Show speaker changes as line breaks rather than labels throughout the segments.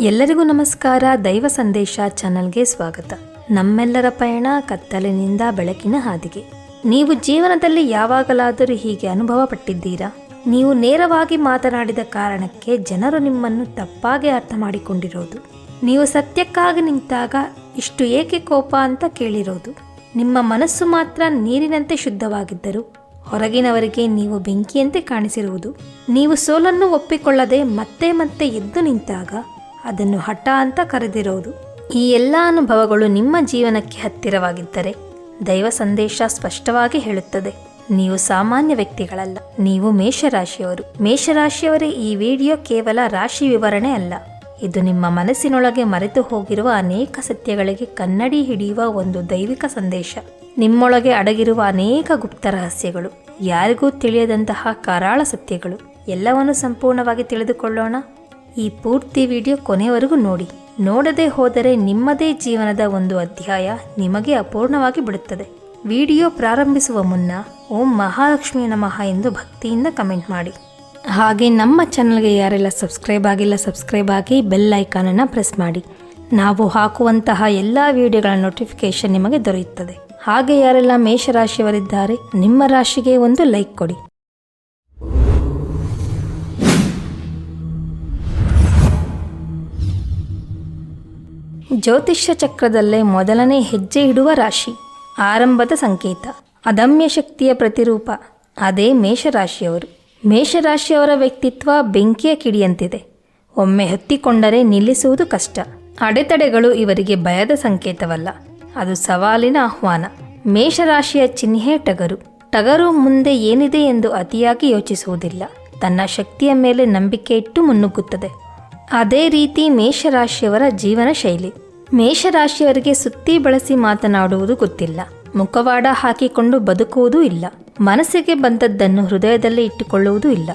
ಎಲ್ಲರಿಗೂ ನಮಸ್ಕಾರ. ದೈವ ಸಂದೇಶ ಚಾನಲ್ಗೆ ಸ್ವಾಗತ. ನಮ್ಮೆಲ್ಲರ ಪಯಣ ಕತ್ತಲಿನಿಂದ ಬೆಳಕಿನ ಹಾದಿಗೆ. ನೀವು ಜೀವನದಲ್ಲಿ ಯಾವಾಗಲಾದರೂ ಹೀಗೆ ಅನುಭವ ಪಟ್ಟಿದ್ದೀರಾ? ನೀವು ನೇರವಾಗಿ ಮಾತನಾಡಿದ ಕಾರಣಕ್ಕೆ ಜನರು ನಿಮ್ಮನ್ನು ತಪ್ಪಾಗಿ ಅರ್ಥ ಮಾಡಿಕೊಂಡಿರೋದು. ನೀವು ಸತ್ಯಕ್ಕಾಗಿ ನಿಂತಾಗ ಇಷ್ಟು ಏಕೆ ಕೋಪ ಅಂತ ಕೇಳಿರೋದು. ನಿಮ್ಮ ಮನಸ್ಸು ಮಾತ್ರ ನೀರಿನಂತೆ ಶುದ್ಧವಾಗಿದ್ದರು ಹೊರಗಿನವರಿಗೆ ನೀವು ಬೆಂಕಿಯಂತೆ ಕಾಣಿಸಿರುವುದು. ನೀವು ಸೋಲನ್ನು ಒಪ್ಪಿಕೊಳ್ಳದೆ ಮತ್ತೆ ಮತ್ತೆ ಎದ್ದು ನಿಂತಾಗ ಅದನ್ನು ಹಠ ಅಂತ ಕರೆದಿರೋದು. ಈ ಎಲ್ಲ ಅನುಭವಗಳು ನಿಮ್ಮ ಜೀವನಕ್ಕೆ ಹತ್ತಿರವಾಗಿದ್ದರೆ ದೈವ ಸಂದೇಶ ಸ್ಪಷ್ಟವಾಗಿ ಹೇಳುತ್ತದೆ. ನೀವು ಸಾಮಾನ್ಯ ವ್ಯಕ್ತಿಗಳಲ್ಲ, ನೀವು ಮೇಷರಾಶಿಯವರು. ಮೇಷರಾಶಿಯವರೇ ಈ ವಿಡಿಯೋ ಕೇವಲ ರಾಶಿ ವಿವರಣೆ ಅಲ್ಲ. ಇದು ನಿಮ್ಮ ಮನಸ್ಸಿನೊಳಗೆ ಮರೆತು ಹೋಗಿರುವ ಅನೇಕ ಸತ್ಯಗಳಿಗೆ ಕನ್ನಡಿ ಹಿಡಿಯುವ ಒಂದು ದೈವಿಕ ಸಂದೇಶ. ನಿಮ್ಮೊಳಗೆ ಅಡಗಿರುವ ಅನೇಕ ಗುಪ್ತ ರಹಸ್ಯಗಳು, ಯಾರಿಗೂ ತಿಳಿಯದಂತಹ ಕರಾಳ ಸತ್ಯಗಳು, ಎಲ್ಲವನ್ನು ಸಂಪೂರ್ಣವಾಗಿ ತಿಳಿದುಕೊಳ್ಳೋಣ. ಈ ಪೂರ್ತಿ ವಿಡಿಯೋ ಕೊನೆವರೆಗೂ ನೋಡಿ. ನೋಡದೆ ಹೋದರೆ ನಿಮ್ಮದೇ ಜೀವನದ ಒಂದು ಅಧ್ಯಾಯ ನಿಮಗೆ ಅಪೂರ್ಣವಾಗಿ ಬಿಡುತ್ತದೆ. ವಿಡಿಯೋ ಪ್ರಾರಂಭಿಸುವ ಮುನ್ನ ಓಂ ಮಹಾಲಕ್ಷ್ಮಿ ನಮಃ ಎಂದು ಭಕ್ತಿಯಿಂದ ಕಮೆಂಟ್ ಮಾಡಿ. ಹಾಗೆ ನಮ್ಮ ಚಾನಲ್ಗೆ ಯಾರೆಲ್ಲ ಸಬ್ಸ್ಕ್ರೈಬ್ ಆಗಿಲ್ಲ ಸಬ್ಸ್ಕ್ರೈಬ್ ಆಗಿ ಬೆಲ್ ಐಕಾನನ್ನು ಪ್ರೆಸ್ ಮಾಡಿ. ನಾವು ಹಾಕುವಂತಹ ಎಲ್ಲ ವಿಡಿಯೋಗಳ ನೋಟಿಫಿಕೇಶನ್ ನಿಮಗೆ ದೊರೆಯುತ್ತದೆ. ಹಾಗೆ ಯಾರೆಲ್ಲ ಮೇಷರಾಶಿಯವರಿದ್ದಾರೆ, ನಿಮ್ಮ ರಾಶಿಗೆ ಒಂದು ಲೈಕ್ ಕೊಡಿ. ಜ್ಯೋತಿಷ್ಯ ಚಕ್ರದಲ್ಲೇ ಮೊದಲನೇ ಹೆಜ್ಜೆ ಇಡುವ ರಾಶಿ, ಆರಂಭದ ಸಂಕೇತ. ಅದಮ್ಯ ಶಕ್ತಿಯ ಪ್ರತಿರೂಪ, ಅದೇ ಮೇಷರಾಶಿಯವರು. ಮೇಷರಾಶಿಯವರ ವ್ಯಕ್ತಿತ್ವ ಬೆಂಕಿಯ ಕಿಡಿಯಂತಿದೆ. ಒಮ್ಮೆ ಹೊತ್ತಿಕೊಂಡರೆ ನಿಲ್ಲಿಸುವುದು ಕಷ್ಟ. ಅಡೆತಡೆಗಳು ಇವರಿಗೆ ಭಯದ ಸಂಕೇತವಲ್ಲ. ಅದು ಸವಾಲಿನ ಆಹ್ವಾನ. ಮೇಷರಾಶಿಯ ಚಿಹ್ನೆ ಟಗರು. ಟಗರು ಮುಂದೆ ಏನಿದೆ ಎಂದು ಅತಿಯಾಗಿ ಯೋಚಿಸುವುದಿಲ್ಲ. ತನ್ನ ಶಕ್ತಿಯ ಮೇಲೆ ನಂಬಿಕೆ ಇಟ್ಟು ಮುನ್ನುಗ್ಗುತ್ತದೆ. ಅದೇ ರೀತಿ ಮೇಷರಾಶಿಯವರ ಜೀವನ ಶೈಲಿ ಮೇಷರಾಶಿಯವರಿಗೆ ಸುತ್ತಿ ಬಳಸಿ ಮಾತನಾಡುವುದು ಗೊತ್ತಿಲ್ಲ. ಮುಖವಾಡ ಹಾಕಿಕೊಂಡು ಬದುಕುವುದೂ ಇಲ್ಲ. ಮನಸ್ಸಿಗೆ ಬಂದದ್ದನ್ನು ಹೃದಯದಲ್ಲಿ ಇಟ್ಟುಕೊಳ್ಳುವುದೂ ಇಲ್ಲ.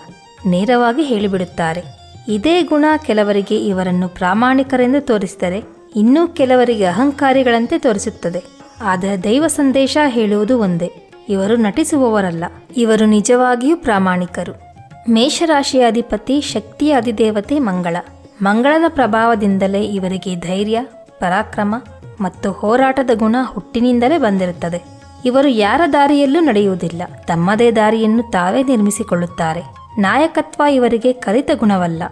ನೇರವಾಗಿ ಹೇಳಿಬಿಡುತ್ತಾರೆ. ಇದೇ ಗುಣ ಕೆಲವರಿಗೆ ಇವರನ್ನು ಪ್ರಾಮಾಣಿಕರೆಂದು ತೋರಿಸಿದರೆ ಇನ್ನೂ ಕೆಲವರಿಗೆ ಅಹಂಕಾರಿಗಳಂತೆ ತೋರಿಸುತ್ತದೆ. ಆದರೆ ದೈವ ಸಂದೇಶ ಹೇಳುವುದು ಒಂದೇ. ಇವರು ನಟಿಸುವವರಲ್ಲ. ಇವರು ನಿಜವಾಗಿಯೂ ಪ್ರಾಮಾಣಿಕರು. ಮೇಷರಾಶಿಯ ಅಧಿಪತಿ ಶಕ್ತಿಯ ಅಧಿದೇವತೆ ಮಂಗಳ. ಮಂಗಳನ ಪ್ರಭಾವದಿಂದಲೇ ಇವರಿಗೆ ಧೈರ್ಯ, ಪರಾಕ್ರಮ ಮತ್ತು ಹೋರಾಟದ ಗುಣ ಹುಟ್ಟಿನಿಂದಲೇ ಬಂದಿರುತ್ತದೆ. ಇವರು ಯಾರ ದಾರಿಯಲ್ಲೂ ನಡೆಯುವುದಿಲ್ಲ. ತಮ್ಮದೇ ದಾರಿಯನ್ನು ತಾವೇ ನಿರ್ಮಿಸಿಕೊಳ್ಳುತ್ತಾರೆ. ನಾಯಕತ್ವ ಇವರಿಗೆ ಕಲಿತ ಗುಣವಲ್ಲ.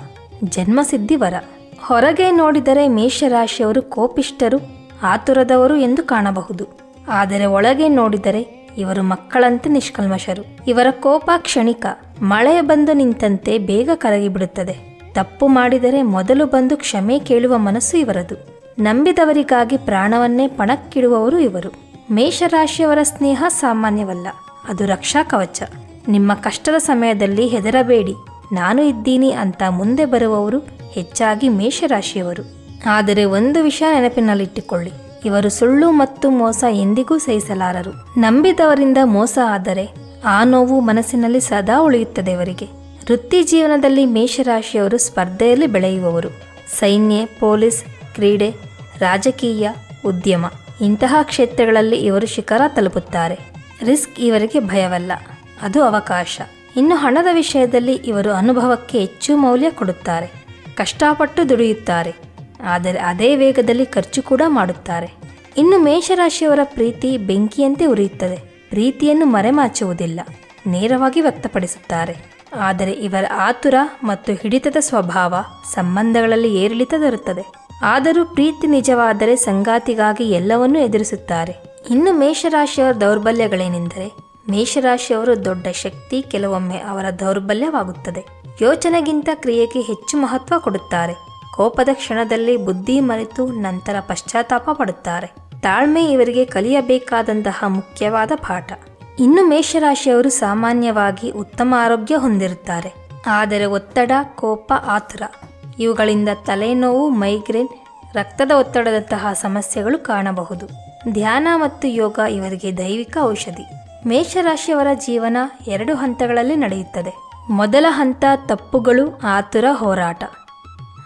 ಜನ್ಮಸಿದ್ಧಿ ವರ. ಹೊರಗೆ ನೋಡಿದರೆ ಮೇಷರಾಶಿಯವರು ಕೋಪಿಷ್ಟರು ಆತುರದವರು ಎಂದು ಕಾಣಬಹುದು. ಆದರೆ ಒಳಗೆ ನೋಡಿದರೆ ಇವರು ಮಕ್ಕಳಂತೆ ನಿಷ್ಕಲ್ಮಶರು. ಇವರ ಕೋಪ ಕ್ಷಣಿಕ. ಮಳೆ ಬಂದು ನಿಂತಂತೆ ಬೇಗ ಕರಗಿಬಿಡುತ್ತದೆ. ತಪ್ಪು ಮಾಡಿದರೆ ಮೊದಲು ಬಂದು ಕ್ಷಮೆ ಕೇಳುವ ಮನಸ್ಸು ಇವರದು. ನಂಬಿದವರಿಗಾಗಿ ಪ್ರಾಣವನ್ನೇ ಪಣಕ್ಕಿಡುವವರು ಇವರು. ಮೇಷರಾಶಿಯವರ ಸ್ನೇಹ ಸಾಮಾನ್ಯವಲ್ಲ. ಅದು ರಕ್ಷಾ ಕವಚ. ನಿಮ್ಮ ಕಷ್ಟದ ಸಮಯದಲ್ಲಿ ಹೆದರಬೇಡಿ. ನಾನು ಇದ್ದೀನಿ ಅಂತ ಮುಂದೆ ಬರುವವರು ಹೆಚ್ಚಾಗಿ ಮೇಷರಾಶಿಯವರು. ಆದರೆ ಒಂದು ವಿಷಯ ನೆನಪಿನಲ್ಲಿಟ್ಟುಕೊಳ್ಳಿ. ಇವರು ಸುಳ್ಳು ಮತ್ತು ಮೋಸ ಎಂದಿಗೂ ಸಹಿಸಲಾರರು. ನಂಬಿದವರಿಂದ ಮೋಸ ಆದರೆ ಆ ನೋವು ಮನಸ್ಸಿನಲ್ಲಿ ಸದಾ ಉಳಿಯುತ್ತದೆ ಇವರಿಗೆ ವೃತ್ತಿ ಜೀವನದಲ್ಲಿ ಮೇಷರಾಶಿಯವರು ಸ್ಪರ್ಧೆಯಲ್ಲಿ ಬೆಳೆಯುವವರು. ಸೈನ್ಯ, ಪೊಲೀಸ್, ಕ್ರೀಡೆ, ರಾಜಕೀಯ, ಉದ್ಯಮ. ಇಂತಹ ಕ್ಷೇತ್ರಗಳಲ್ಲಿ ಇವರು ಶಿಖರ ತಲುಪುತ್ತಾರೆ. ರಿಸ್ಕ್ ಇವರಿಗೆ ಭಯವಲ್ಲ, ಅದು ಅವಕಾಶ. ಇನ್ನು ಹಣದ ವಿಷಯದಲ್ಲಿ ಇವರು ಅನುಭವಕ್ಕೆ ಹೆಚ್ಚು ಮೌಲ್ಯ ಕೊಡುತ್ತಾರೆ. ಕಷ್ಟಪಟ್ಟು ದುಡಿಯುತ್ತಾರೆ, ಆದರೆ ಅದೇ ವೇಗದಲ್ಲಿ ಖರ್ಚು ಕೂಡ ಮಾಡುತ್ತಾರೆ. ಇನ್ನು ಮೇಷರಾಶಿಯವರ ಪ್ರೀತಿ ಬೆಂಕಿಯಂತೆ ಉರಿಯುತ್ತದೆ. ಪ್ರೀತಿಯನ್ನು ಮರೆಮಾಚುವುದಿಲ್ಲ, ನೇರವಾಗಿ ವ್ಯಕ್ತಪಡಿಸುತ್ತಾರೆ. ಆದರೆ ಇವರ ಆತುರ ಮತ್ತು ಹಿಡಿತದ ಸ್ವಭಾವ ಸಂಬಂಧಗಳಲ್ಲಿ ಏರಿಳಿತ ತರುತ್ತದೆ ಆದರೂ ಪ್ರೀತಿ ನಿಜವಾದರೆ ಸಂಗಾತಿಗಾಗಿ ಎಲ್ಲವನ್ನೂ ಎದುರಿಸುತ್ತಾರೆ. ಇನ್ನು ಮೇಷರಾಶಿಯವರ ದೌರ್ಬಲ್ಯಗಳೇನೆಂದರೆ, ಮೇಷರಾಶಿಯವರು ದೊಡ್ಡ ಶಕ್ತಿ, ಕೆಲವೊಮ್ಮೆ ಅವರ ದೌರ್ಬಲ್ಯವಾಗುತ್ತದೆ. ಯೋಚನೆಗಿಂತ ಕ್ರಿಯೆಗೆ ಹೆಚ್ಚು ಮಹತ್ವ ಕೊಡುತ್ತಾರೆ. ಕೋಪದ ಕ್ಷಣದಲ್ಲಿ ಬುದ್ಧಿ ಮರೆತು ನಂತರ ಪಶ್ಚಾತ್ತಾಪ ಪಡುತ್ತಾರೆ. ತಾಳ್ಮೆ ಇವರಿಗೆ ಕಲಿಯಬೇಕಾದಂತಹ ಮುಖ್ಯವಾದ ಪಾಠ. ಇನ್ನು ಮೇಷರಾಶಿಯವರು ಸಾಮಾನ್ಯವಾಗಿ ಉತ್ತಮ ಆರೋಗ್ಯ ಹೊಂದಿರುತ್ತಾರೆ. ಆದರೆ ಒತ್ತಡ, ಕೋಪ, ಆತುರ ಇವುಗಳಿಂದ ತಲೆನೋವು, ಮೈಗ್ರೇನ್, ರಕ್ತದ ಒತ್ತಡದಂತಹ ಸಮಸ್ಯೆಗಳು ಕಾಣಬಹುದು. ಧ್ಯಾನ ಮತ್ತು ಯೋಗ ಇವರಿಗೆ ದೈವಿಕ ಔಷಧಿ. ಮೇಷರಾಶಿಯವರ ಜೀವನ ಎರಡು ಹಂತಗಳಲ್ಲಿ ನಡೆಯುತ್ತದೆ. ಮೊದಲ ಹಂತ ತಪ್ಪುಗಳು, ಆತುರ, ಹೋರಾಟ.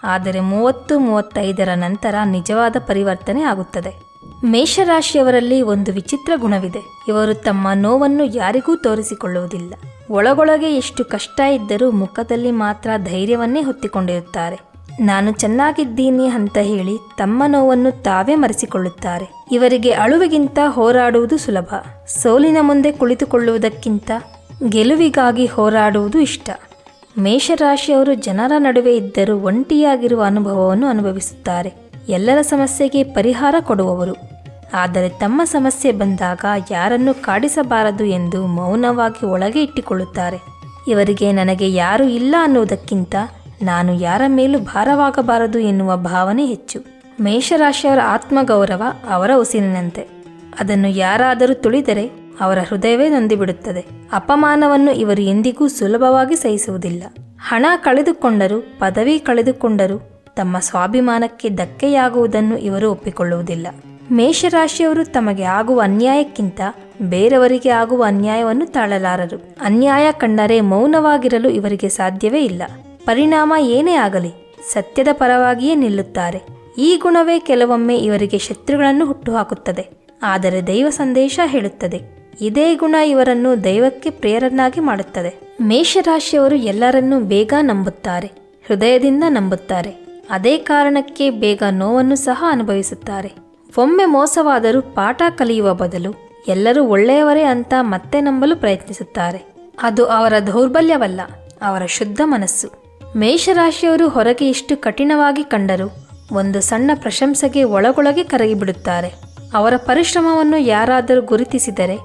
ಆದರೆ ಮೂವತ್ತು, ಮೂವತ್ತೈದರ ನಂತರ ನಿಜವಾದ ಪರಿವರ್ತನೆ ಆಗುತ್ತದೆ. ಮೇಷರಾಶಿಯವರಲ್ಲಿ ಒಂದು ವಿಚಿತ್ರ ಗುಣವಿದೆ. ಇವರು ತಮ್ಮ ನೋವನ್ನು ಯಾರಿಗೂ ತೋರಿಸಿಕೊಳ್ಳುವುದಿಲ್ಲ. ಒಳಗೊಳಗೆ ಎಷ್ಟು ಕಷ್ಟ ಇದ್ದರೂ ಮುಖದಲ್ಲಿ ಮಾತ್ರ ಧೈರ್ಯವನ್ನೇ ಹೊತ್ತಿಕೊಂಡಿರುತ್ತಾರೆ. ನಾನು ಚೆನ್ನಾಗಿದ್ದೀನಿ ಅಂತ ಹೇಳಿ ತಮ್ಮ ನೋವನ್ನು ತಾವೇ ಮರೆಸಿಕೊಳ್ಳುತ್ತಾರೆ. ಇವರಿಗೆ ಅಳುವಿಗಿಂತ ಹೋರಾಡುವುದು ಸುಲಭ. ಸೋಲಿನ ಮುಂದೆ ಕುಳಿತುಕೊಳ್ಳುವುದಕ್ಕಿಂತ ಗೆಲುವಿಗಾಗಿ ಹೋರಾಡುವುದು ಇಷ್ಟ. ಮೇಷರಾಶಿಯವರು ಜನರ ನಡುವೆ ಇದ್ದರೂ ಒಂಟಿಯಾಗಿರುವ ಅನುಭವವನ್ನು ಅನುಭವಿಸುತ್ತಾರೆ. ಎಲ್ಲರ ಸಮಸ್ಯೆಗೆ ಪರಿಹಾರ ಕೊಡುವವರು. ಆದರೆ ತಮ್ಮ ಸಮಸ್ಯೆ ಬಂದಾಗ ಯಾರನ್ನು ಕಾಡಿಸಬಾರದು ಎಂದು ಮೌನವಾಗಿ ಒಳಗೆ ಇಟ್ಟುಕೊಳ್ಳುತ್ತಾರೆ. ಇವರಿಗೆ ನನಗೆ ಯಾರೂ ಇಲ್ಲ ಅನ್ನುವುದಕ್ಕಿಂತ ನಾನು ಯಾರ ಮೇಲೂ ಭಾರವಾಗಬಾರದು ಎನ್ನುವ ಭಾವನೆ ಹೆಚ್ಚು. ಮೇಷರಾಶಿಯವರ ಆತ್ಮಗೌರವ ಅವರ ಉಸಿರಿನಂತೆ. ಅದನ್ನು ಯಾರಾದರೂ ತುಳಿದರೆ ಅವರ ಹೃದಯವೇ ನೊಂದಿಬಿಡುತ್ತದೆ. ಅಪಮಾನವನ್ನು ಇವರು ಎಂದಿಗೂ ಸುಲಭವಾಗಿ ಸಹಿಸುವುದಿಲ್ಲ. ಹಣ ಕಳೆದುಕೊಂಡರೂ, ಪದವಿ ಕಳೆದುಕೊಂಡರೂ ತಮ್ಮ ಸ್ವಾಭಿಮಾನಕ್ಕೆ ಧಕ್ಕೆಯಾಗುವುದನ್ನು ಇವರು ಒಪ್ಪಿಕೊಳ್ಳುವುದಿಲ್ಲ. ಮೇಷರಾಶಿಯವರು ತಮಗೆ ಆಗುವ ಅನ್ಯಾಯಕ್ಕಿಂತ ಬೇರೆಯವರಿಗೆ ಆಗುವ ಅನ್ಯಾಯವನ್ನು ತಾಳಲಾರರು. ಅನ್ಯಾಯ ಕಂಡರೆ ಮೌನವಾಗಿರಲು ಇವರಿಗೆ ಸಾಧ್ಯವೇ ಇಲ್ಲ. ಪರಿಣಾಮ ಏನೇ ಆಗಲಿ, ಸತ್ಯದ ಪರವಾಗಿಯೇ ನಿಲ್ಲುತ್ತಾರೆ. ಈ ಗುಣವೇ ಕೆಲವೊಮ್ಮೆ ಇವರಿಗೆ ಶತ್ರುಗಳನ್ನು ಹುಟ್ಟುಹಾಕುತ್ತದೆ. ಆದರೆ ದೈವ ಸಂದೇಶ ಹೇಳುತ್ತದೆ, ಇದೇ ಗುಣ ಇವರನ್ನು ದೈವಕ್ಕೆ ಪ್ರೇರನ್ನಾಗಿ ಮಾಡುತ್ತದೆ. ಮೇಷರಾಶಿಯವರು ಎಲ್ಲರನ್ನೂ ಬೇಗ ನಂಬುತ್ತಾರೆ, ಹೃದಯದಿಂದ ನಂಬುತ್ತಾರೆ. ಅದೇ ಕಾರಣಕ್ಕೆ ಬೇಗ ನೋವನ್ನು ಸಹ ಅನುಭವಿಸುತ್ತಾರೆ. ಒಮ್ಮೆ ಮೋಸವಾದರೂ ಪಾಠ ಕಲಿಯುವ ಬದಲು ಎಲ್ಲರೂ ಒಳ್ಳೆಯವರೇ ಅಂತ ಮತ್ತೆ ನಂಬಲು ಪ್ರಯತ್ನಿಸುತ್ತಾರೆ. ಅದು ಅವರ ದೌರ್ಬಲ್ಯವಲ್ಲ, ಅವರ ಶುದ್ಧ ಮನಸ್ಸು. ಮೇಷರಾಶಿಯವರು ಹೊರಗೆ ಇಷ್ಟು ಕಠಿಣವಾಗಿ ಕಂಡರೂ ಒಂದು ಸಣ್ಣ ಪ್ರಶಂಸೆಗೆ ಒಳಗೊಳಗೆ ಕರಗಿಬಿಡುತ್ತಾರೆ. ಅವರ ಪರಿಶ್ರಮವನ್ನು ಯಾರಾದರೂ ಗುರುತಿಸಿದರೆ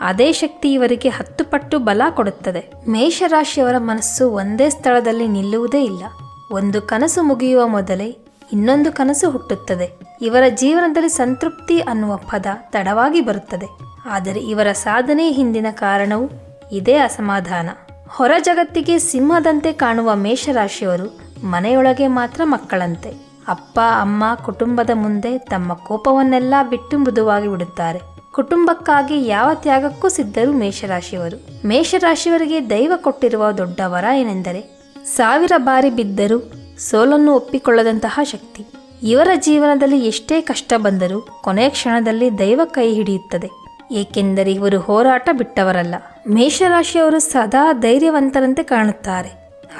ಅದೇ ಶಕ್ತಿ ಇವರಿಗೆ ಹತ್ತು ಪಟ್ಟು ಬಲ ಕೊಡುತ್ತದೆ. ಮೇಷರಾಶಿಯವರ ಮನಸ್ಸು ಒಂದೇ ಸ್ಥಳದಲ್ಲಿ ನಿಲ್ಲುವುದೇ ಇಲ್ಲ. ಒಂದು ಕನಸು ಮುಗಿಯುವ ಮೊದಲೇ ಇನ್ನೊಂದು ಕನಸು ಹುಟ್ಟುತ್ತದೆ. ಇವರ ಜೀವನದಲ್ಲಿ ಸಂತೃಪ್ತಿ ಅನ್ನುವ ಪದ ತಡವಾಗಿ ಬರುತ್ತದೆ. ಆದರೆ ಇವರ ಸಾಧನೆ ಹಿಂದಿನ ಕಾರಣವು ಇದೇ ಅಸಮಾಧಾನ. ಹೊರ ಜಗತ್ತಿಗೆ ಸಿಂಹದಂತೆ ಕಾಣುವ ಮೇಷರಾಶಿಯವರು ಮನೆಯೊಳಗೆ ಮಾತ್ರ ಮಕ್ಕಳಂತೆ. ಅಪ್ಪ, ಅಮ್ಮ, ಕುಟುಂಬದ ಮುಂದೆ ತಮ್ಮ ಕೋಪವನ್ನೆಲ್ಲ ಬಿಟ್ಟು ಮೃದುವಾಗಿ ಬಿಡುತ್ತಾರೆ. ಕುಟುಂಬಕ್ಕಾಗಿ ಯಾವ ತ್ಯಾಗಕ್ಕೂ ಸಿದ್ಧರು ಮೇಷರಾಶಿಯವರು. ಮೇಷರಾಶಿಯವರಿಗೆ ದೈವ ಕೊಟ್ಟಿರುವ ದೊಡ್ಡ ವರ ಏನೆಂದರೆ ಸಾವಿರ ಬಾರಿ ಬಿದ್ದರೂ ಸೋಲನ್ನು ಒಪ್ಪಿಕೊಳ್ಳದಂತಹ ಶಕ್ತಿ. ಇವರ ಜೀವನದಲ್ಲಿ ಎಷ್ಟೇ ಕಷ್ಟ ಬಂದರೂ ಕೊನೆಯ ಕ್ಷಣದಲ್ಲಿ ದೈವ ಕೈ ಹಿಡಿಯುತ್ತದೆ. ಏಕೆಂದರೆ ಇವರು ಹೋರಾಟ ಬಿಟ್ಟವರಲ್ಲ. ಮೇಷರಾಶಿಯವರು ಸದಾ ಧೈರ್ಯವಂತರಂತೆ ಕಾಣುತ್ತಾರೆ.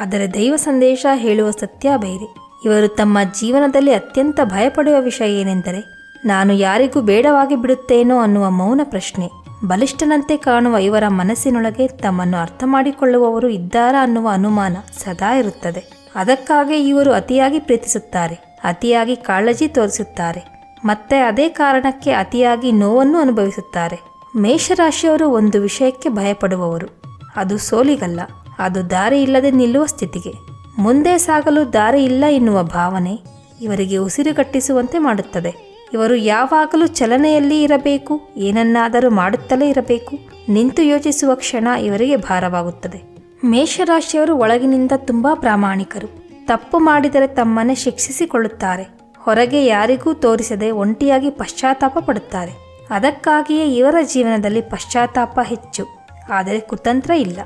ಆದರೆ ದೈವ ಸಂದೇಶ ಹೇಳುವ ಸತ್ಯ ಬೇರೆ. ಇವರು ತಮ್ಮ ಜೀವನದಲ್ಲಿ ಅತ್ಯಂತ ಭಯಪಡುವ ವಿಷಯ ಏನೆಂದರೆ, ನಾನು ಯಾರಿಗೂ ಬೇಡವಾಗಿ ಬಿಡುತ್ತೇನೋ ಅನ್ನುವ ಮೌನ ಪ್ರಶ್ನೆ. ಬಲಿಷ್ಠನಂತೆ ಕಾಣುವ ಇವರ ಮನಸ್ಸಿನೊಳಗೆ ತಮ್ಮನ್ನು ಅರ್ಥ ಮಾಡಿಕೊಳ್ಳುವವರು ಇದ್ದಾರಾ ಅನ್ನುವ ಅನುಮಾನ ಸದಾ ಇರುತ್ತದೆ. ಅದಕ್ಕಾಗಿ ಇವರು ಅತಿಯಾಗಿ ಪ್ರೀತಿಸುತ್ತಾರೆ. ಅತಿಯಾಗಿ ಕಾಳಜಿ ತೋರಿಸುತ್ತಾರೆ. ಮತ್ತೆ ಅದೇ ಕಾರಣಕ್ಕೆ ಅತಿಯಾಗಿ ನೋವನ್ನು ಅನುಭವಿಸುತ್ತಾರೆ. ಮೇಷರಾಶಿಯವರು ಒಂದು ವಿಷಯಕ್ಕೆ ಭಯಪಡುವವರು. ಅದು ಸೋಲಿಗಲ್ಲ. ಅದು ದಾರಿ ಇಲ್ಲದೆ ನಿಲ್ಲುವ ಸ್ಥಿತಿಗೆ. ಮುಂದೆ ಸಾಗಲು ದಾರಿ ಇಲ್ಲ ಎನ್ನುವ ಭಾವನೆ ಇವರಿಗೆ ಉಸಿರುಗಟ್ಟಿಸುವಂತೆ ಮಾಡುತ್ತದೆ. ಇವರು ಯಾವಾಗಲೂ ಚಲನೆಯಲ್ಲಿ ಇರಬೇಕು, ಏನನ್ನಾದರೂ ಮಾಡುತ್ತಲೇ ಇರಬೇಕು, ನಿಂತು ಯೋಚಿಸುವ ಕ್ಷಣ ಇವರಿಗೆ ಭಾರವಾಗುತ್ತದೆ. ಮೇಷರಾಶಿಯವರು ಒಳಗಿನಿಂದ ತುಂಬಾ ಪ್ರಾಮಾಣಿಕರು. ತಪ್ಪು ಮಾಡಿದರೆ ತಮ್ಮನ್ನೇ ಶಿಕ್ಷಿಸಿಕೊಳ್ಳುತ್ತಾರೆ. ಹೊರಗೆ ಯಾರಿಗೂ ತೋರಿಸದೆ ಒಂಟಿಯಾಗಿ ಪಶ್ಚಾತ್ತಾಪ ಪಡುತ್ತಾರೆ. ಅದಕ್ಕಾಗಿಯೇ ಇವರ ಜೀವನದಲ್ಲಿ ಪಶ್ಚಾತ್ತಾಪ ಹೆಚ್ಚು. ಆದರೆ ಕುತಂತ್ರ ಇಲ್ಲ.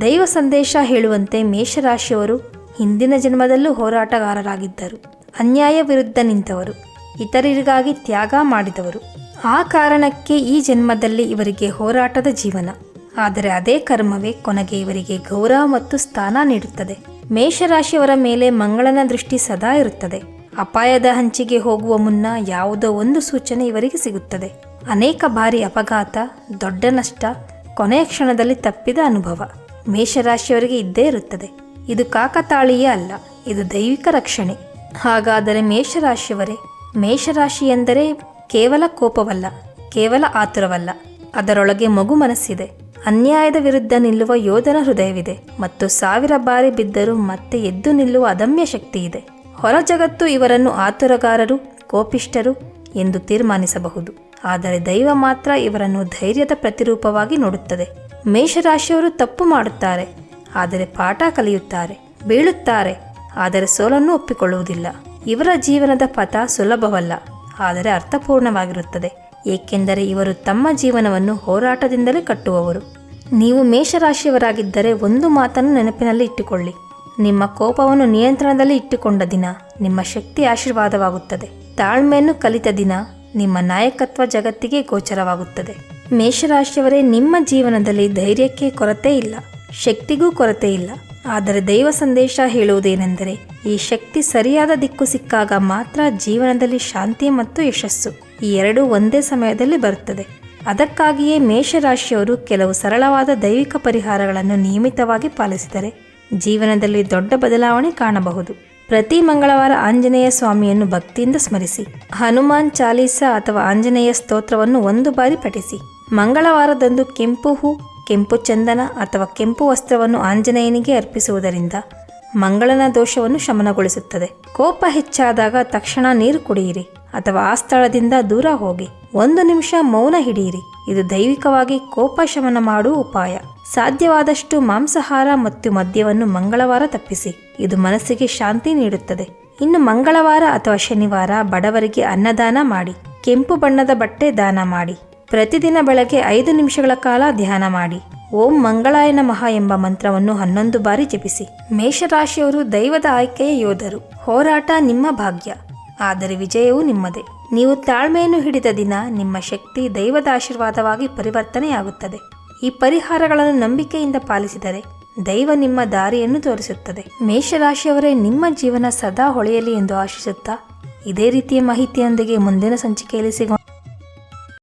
ದೈವ ಸಂದೇಶ ಹೇಳುವಂತೆ ಮೇಷರಾಶಿಯವರು ಹಿಂದಿನ ಜನ್ಮದಲ್ಲೂ ಹೋರಾಟಗಾರರಾಗಿದ್ದರು. ಅನ್ಯಾಯ ವಿರುದ್ಧ ನಿಂತವರು. ಇತರರಿಗಾಗಿ ತ್ಯಾಗ ಮಾಡಿದವರು. ಆ ಕಾರಣಕ್ಕೆ ಈ ಜನ್ಮದಲ್ಲಿ ಇವರಿಗೆ ಹೋರಾಟದ ಜೀವನ. ಆದರೆ ಅದೇ ಕರ್ಮವೇ ಕೊನೆಗೆ ಇವರಿಗೆ ಗೌರವ ಮತ್ತು ಸ್ಥಾನ ನೀಡುತ್ತದೆ. ಮೇಷರಾಶಿಯವರ ಮೇಲೆ ಮಂಗಳನ ದೃಷ್ಟಿ ಸದಾ ಇರುತ್ತದೆ. ಅಪಾಯದ ಹಂಚಿಗೆ ಹೋಗುವ ಮುನ್ನ ಯಾವುದೋ ಒಂದು ಸೂಚನೆ ಇವರಿಗೆ ಸಿಗುತ್ತದೆ. ಅನೇಕ ಬಾರಿ ಅಪಘಾತ, ದೊಡ್ಡ ನಷ್ಟ, ಕೊನೆಯ ಕ್ಷಣದಲ್ಲಿ ತಪ್ಪಿದ ಅನುಭವ ಮೇಷರಾಶಿಯವರಿಗೆ ಇದ್ದೇ ಇರುತ್ತದೆ. ಇದು ಕಾಕತಾಳೀಯ ಅಲ್ಲ, ಇದು ದೈವಿಕ ರಕ್ಷಣೆ. ಹಾಗಾದರೆ ಮೇಷರಾಶಿಯವರೇ, ಮೇಷರಾಶಿ ಎಂದರೆ ಕೇವಲ ಕೋಪವಲ್ಲ, ಕೇವಲ ಆತುರವಲ್ಲ, ಅದರೊಳಗೆ ಮಗು ಮನಸ್ಸಿದೆ. ಅನ್ಯಾಯದ ವಿರುದ್ಧ ನಿಲ್ಲುವ ಯೋಧನ ಹೃದಯವಿದೆ ಮತ್ತು ಸಾವಿರ ಬಾರಿ ಬಿದ್ದರೂ ಮತ್ತೆ ಎದ್ದು ನಿಲ್ಲುವ ಅದಮ್ಯ ಶಕ್ತಿ ಇದೆ ಹೊರ ಜಗತ್ತು ಇವರನ್ನು ಆತುರಗಾರರು ಕೋಪಿಷ್ಟರು ಎಂದು ತೀರ್ಮಾನಿಸಬಹುದು. ಆದರೆ ದೈವ ಮಾತ್ರ ಇವರನ್ನು ಧೈರ್ಯದ ಪ್ರತಿರೂಪವಾಗಿ ನೋಡುತ್ತದೆ. ಮೇಷರಾಶಿಯವರು ತಪ್ಪು ಮಾಡುತ್ತಾರೆ, ಆದರೆ ಪಾಠ ಕಲಿಯುತ್ತಾರೆ, ಬೀಳುತ್ತಾರೆ, ಆದರೆ ಸೋಲನ್ನು ಒಪ್ಪಿಕೊಳ್ಳುವುದಿಲ್ಲ. ಇವರ ಜೀವನದ ಪಥ ಸುಲಭವಲ್ಲ, ಆದರೆ ಅರ್ಥಪೂರ್ಣವಾಗಿರುತ್ತದೆ. ಏಕೆಂದರೆ ಇವರು ತಮ್ಮ ಜೀವನವನ್ನು ಹೋರಾಟದಿಂದಲೇ ಕಟ್ಟುವವರು. ನೀವು ಮೇಷರಾಶಿಯವರಾಗಿದ್ದರೆ ಒಂದು ಮಾತನ್ನು ನೆನಪಿನಲ್ಲಿ ಇಟ್ಟುಕೊಳ್ಳಿ. ನಿಮ್ಮ ಕೋಪವನ್ನು ನಿಯಂತ್ರಣದಲ್ಲಿ ಇಟ್ಟುಕೊಂಡ ದಿನ ನಿಮ್ಮ ಶಕ್ತಿ ಆಶೀರ್ವಾದವಾಗುತ್ತದೆ. ತಾಳ್ಮೆಯನ್ನು ಕಲಿತ ದಿನ ನಿಮ್ಮ ನಾಯಕತ್ವ ಜಗತ್ತಿಗೆ ಗೋಚರವಾಗುತ್ತದೆ. ಮೇಷರಾಶಿಯವರೇ, ನಿಮ್ಮ ಜೀವನದಲ್ಲಿ ಧೈರ್ಯಕ್ಕೆ ಕೊರತೆ ಇಲ್ಲ. ಶಕ್ತಿಗೂ ಕೊರತೆ ಇಲ್ಲ. ಆದರೆ ದೈವ ಸಂದೇಶ ಹೇಳುವುದೇನೆಂದರೆ ಈ ಶಕ್ತಿ ಸರಿಯಾದ ದಿಕ್ಕು ಸಿಕ್ಕಾಗ ಮಾತ್ರ ಜೀವನದಲ್ಲಿ ಶಾಂತಿ ಮತ್ತು ಯಶಸ್ಸು ಈ ಎರಡೂ ಒಂದೇ ಸಮಯದಲ್ಲಿ ಬರುತ್ತದೆ. ಅದಕ್ಕಾಗಿಯೇ ಮೇಷರಾಶಿಯವರು ಕೆಲವು ಸರಳವಾದ ದೈವಿಕ ಪರಿಹಾರಗಳನ್ನು ನಿಯಮಿತವಾಗಿ ಪಾಲಿಸಿದರೆ ಜೀವನದಲ್ಲಿ ದೊಡ್ಡ ಬದಲಾವಣೆ ಕಾಣಬಹುದು. ಪ್ರತಿ ಮಂಗಳವಾರ ಆಂಜನೇಯ ಸ್ವಾಮಿಯನ್ನು ಭಕ್ತಿಯಿಂದ ಸ್ಮರಿಸಿ, ಹನುಮಾನ್ ಚಾಲೀಸ ಅಥವಾ ಆಂಜನೇಯ ಸ್ತೋತ್ರವನ್ನು ಒಂದು ಬಾರಿ ಪಠಿಸಿ, ಮಂಗಳವಾರದಂದು ಕೆಂಪು ಹೂ, ಕೆಂಪು ಚಂದನ ಅಥವಾ ಕೆಂಪು ವಸ್ತ್ರವನ್ನು ಆಂಜನೇಯನಿಗೆ ಅರ್ಪಿಸುವುದರಿಂದ ಮಂಗಳನ ದೋಷವನ್ನು ಶಮನಗೊಳಿಸುತ್ತದೆ. ಕೋಪ ಹೆಚ್ಚಾದಾಗ ತಕ್ಷಣ ನೀರು ಕುಡಿಯಿರಿ ಅಥವಾ ಆ ಸ್ಥಳದಿಂದ ದೂರ ಹೋಗಿ ಒಂದು ನಿಮಿಷ ಮೌನ ಹಿಡಿಯಿರಿ. ಇದು ದೈವಿಕವಾಗಿ ಕೋಪ ಶಮನ ಮಾಡುವ ಉಪಾಯ. ಸಾಧ್ಯವಾದಷ್ಟು ಮಾಂಸಾಹಾರ ಮತ್ತು ಮದ್ಯವನ್ನು ಮಂಗಳವಾರ ತಪ್ಪಿಸಿ. ಇದು ಮನಸ್ಸಿಗೆ ಶಾಂತಿ ನೀಡುತ್ತದೆ. ಇನ್ನು ಮಂಗಳವಾರ ಅಥವಾ ಶನಿವಾರ ಬಡವರಿಗೆ ಅನ್ನದಾನ ಮಾಡಿ. ಕೆಂಪು ಬಣ್ಣದ ಬಟ್ಟೆ ದಾನ ಮಾಡಿ. ಪ್ರತಿದಿನ ಬೆಳಗ್ಗೆ ಐದು ನಿಮಿಷಗಳ ಕಾಲ ಧ್ಯಾನ ಮಾಡಿ. ಓಂ ಮಂಗಳಾಯ ನಮಃ ಎಂಬ ಮಂತ್ರವನ್ನು ಹನ್ನೊಂದು ಬಾರಿ ಜಪಿಸಿ. ಮೇಷರಾಶಿಯವರು ದೈವದ ಆಯ್ಕೆಯ ಯೋಧರು. ಹೋರಾಟ ನಿಮ್ಮ ಭಾಗ್ಯ. ಆದರೆ ವಿಜಯವು ನಿಮ್ಮದೇ. ನೀವು ತಾಳ್ಮೆಯನ್ನು ಹಿಡಿದ ದಿನ ನಿಮ್ಮ ಶಕ್ತಿ ದೈವದ ಆಶೀರ್ವಾದವಾಗಿ ಪರಿವರ್ತನೆಯಾಗುತ್ತದೆ. ಈ ಪರಿಹಾರಗಳನ್ನು ನಂಬಿಕೆಯಿಂದ ಪಾಲಿಸಿದರೆ ದೈವ ನಿಮ್ಮ ದಾರಿಯನ್ನು ತೋರಿಸುತ್ತದೆ. ಮೇಷರಾಶಿಯವರೇ, ನಿಮ್ಮ ಜೀವನ ಸದಾ ಹೊಳೆಯಲಿ ಎಂದು ಆಶಿಸುತ್ತಾ ಇದೇ ರೀತಿಯ ಮಾಹಿತಿಯೊಂದಿಗೆ ಮುಂದಿನ ಸಂಚಿಕೆಯಲ್ಲಿ ಸಿಗೋಣ.